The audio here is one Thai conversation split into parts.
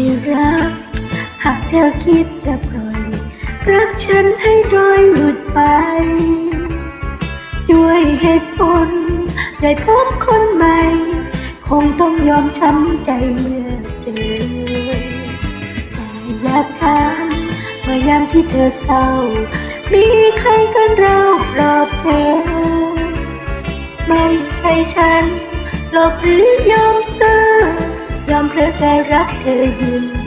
ที่รัก หากเธอคิดจะปล่อย รักฉันให้ลอยหลุดไป ด้วยเหตุผล ได้พบคนใหม่ คงต้องยอมช้ำใจเมื่อเจอแต่อยากถามว่ายามที่เธอเศร้า มีใครกันเราปลอบเธอ ไม่ใช่ฉันหลอกหรือยอมเซอ ยอมเพลอใจรักเธอยืน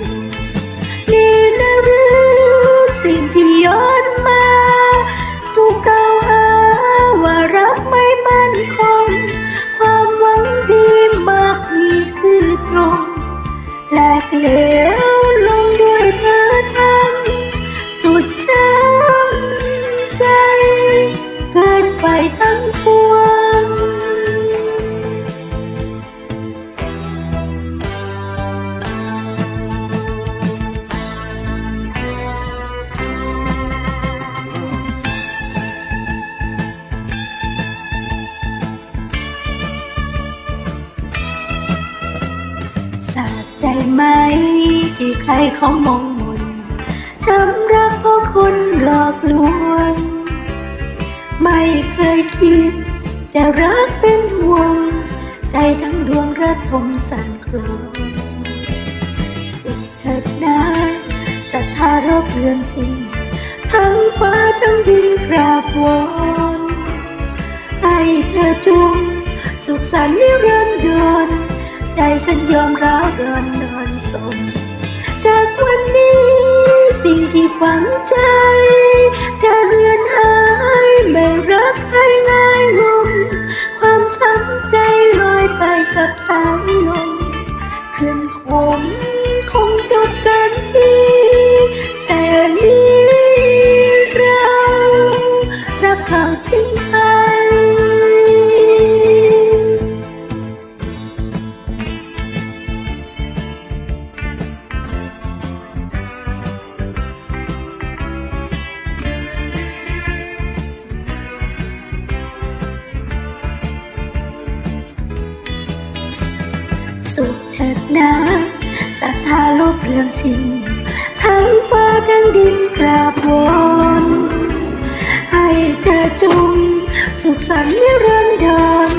ไหม ที่ใครเขามองมนช้ำรักเพราะคนหลอกลวง ไม่เคยคิด จะรักเป็นห่วง ใจทั้งดวงรักผมสั่นคลอนสุดเถิดนะศรัทธารบเรือนสิ่งทั้งฟ้าทั้งดินกราบวอนให้เธอจงสุขสันต์นิรันดร ใจฉันยอมร้าวรอนนอนสม จากวันนี้สิ่งที่ฝังใจ จะเลือนหายไม่รักใครง่ายงความช้ำใจลอยไปกับสายลมคืนคมคงจบกันที่แต่นี้เรารักเขาทิ้งไป สุขเถิดนะศรัทธาลกเรืองสิ่ง ทั้งฟ้าทั้งดินกราบวอนให้เธอจง สุขสันต์นิรันดร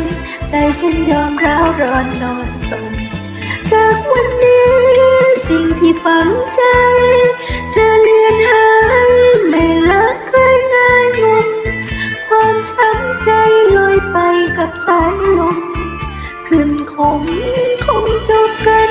ใจฉันยอมร้าวรอนนอนสมจากวันนี้สิ่งที่ฝังใจ จะเลือนหายไม่ละใครง่ายงมความช้ำใจลอยไปกับสายลมคืนคง চোখ